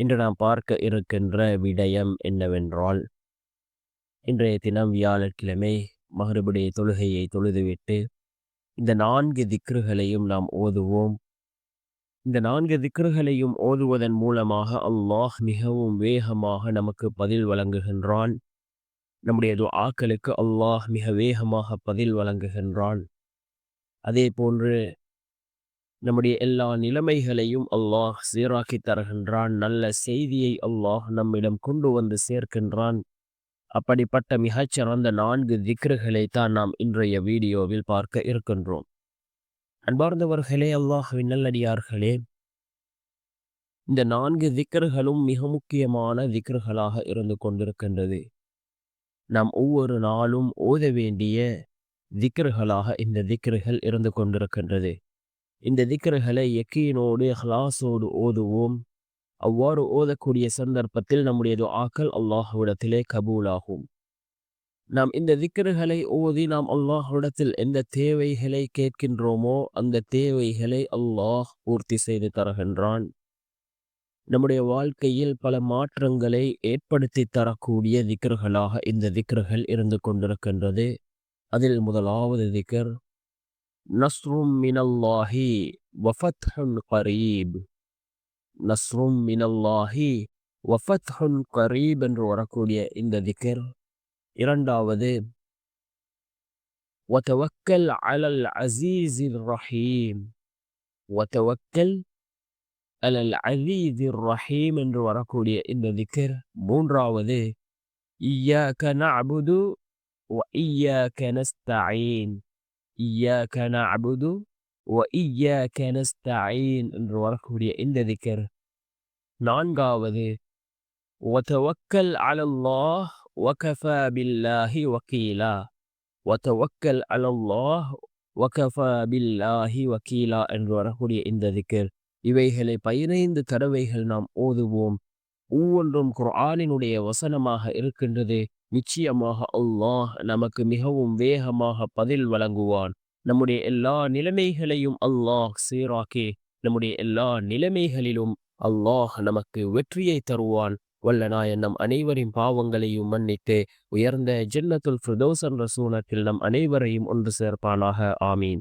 இன்று நாம் பார்க்க இருக்கின்ற விடயம் என்னவென்றால் இன்றைய தினம் வியாழக்கிழமை மறுபடிய தொழுகையை தொழுதுவிட்டு இந்த நான்கு திக்ருகளையும் நாம் ஓதுவோம். இந்த நான்கு திக்ருகளையும் ஓதுவதன் மூலமாக அல்லாஹ் மிகவும் வேகமாக நமக்கு பதில் வழங்குகின்றான். நம்முடைய ஆக்களுக்கு அல்லாஹ் மிக வேகமாக பதில் வழங்குகின்றான். அதே போன்று நம்முடைய எல்லா நிலைமைகளையும் அல்லாஹ் சீராக்கி தருகின்றான். நல்ல செய்தியை அல்லாஹ் நம்மிடம் கொண்டு வந்து சேர்க்கின்றான். அப்படிப்பட்ட மிகச்சிறந்த நான்கு திக்ருகளை தான் நாம் இன்றைய வீடியோவில் பார்க்க இருக்கின்றோம். அன்பார்ந்தவர்களே அல்லாஹுவின் நல்லடியார்களே இந்த நான்கு திக்ருகளும் மிக முக்கியமான திக்ருகளாக இருந்து கொண்டிருக்கின்றது. நாம் ஒவ்வொரு நாளும் ஓத வேண்டிய திக்ருகளாக இந்த திக்ருகள் இருந்து கொண்டிருக்கின்றது. இந்த திக்கர்களை எக்கியினோடு ஹலாசோடு ஓதுவோம். அவ்வாறு ஓதக்கூடிய சந்தர்ப்பத்தில் நம்முடைய துஆக்கள் அல்லாஹுவிடத்திலே கபூலாகும். நாம் இந்த திக்கர்களை ஓதி நாம் அல்லாஹ்விடத்தில் எந்த தேவைகளை கேட்கின்றோமோ அந்த தேவைகளை அல்லாஹ் பூர்த்தி செய்து தருகின்றான். நம்முடைய வாழ்க்கையில் பல மாற்றங்களை ஏற்படுத்தி தரக்கூடிய திக்கர்களாக இந்த திக்கர்கள் இருந்து கொண்டிருக்கின்றது. அதில் முதலாவது திக்கர் திக்ர் நஸ்ரும் மினல்லாஹி வஃபத்ஹுன் கரீப் நஸ்ரும் மினல்லாஹி வஃபத்ஹுன் கரீப் என்று வரக்கூடிய இந்த திக்ர் இரண்டாவது وتوكل على العزيز الرحيم وتوكل على العزيز الرحيم என்று வரக்கூடிய இந்த திக்ர் மூன்றாவது إياك نعبد وإياك نستعين إياك نعبد وإياك نستعين என்று வரக்கூடிய இந்த திக்ர் நான்காவது وتوكل على الله وكفى بالله وكيلا وتوكل على الله وكفى بالله وكيلا என்று வரக்கூடிய இந்த திக்ர் இவைகளை பதினைந்து தடவைகள் நாம் ஓதுவோம் ஒவ்வொன்றும் குர்ஆனினுடைய வசனமாக இருக்கின்றது. நிச்சயமாக அல்லாஹ் நமக்கு மிகவும் வேகமாக பதில் வழங்குவான். நம்முடைய எல்லா நிலைமைகளையும் அல்லாஹ் சீராக்கி நம்முடைய எல்லா நிலைமைகளிலும் அல்லாஹ் நமக்கு வெற்றியை தருவான். வல்ல நாயன் நம் அனைவரின் பாவங்களையும் மன்னித்து உயர்ந்த ஜென்னத்துல் ஃபிரதோசன் என்ற நம் அனைவரையும் ஒன்று சேர்ப்பானாக. ஆமீன்.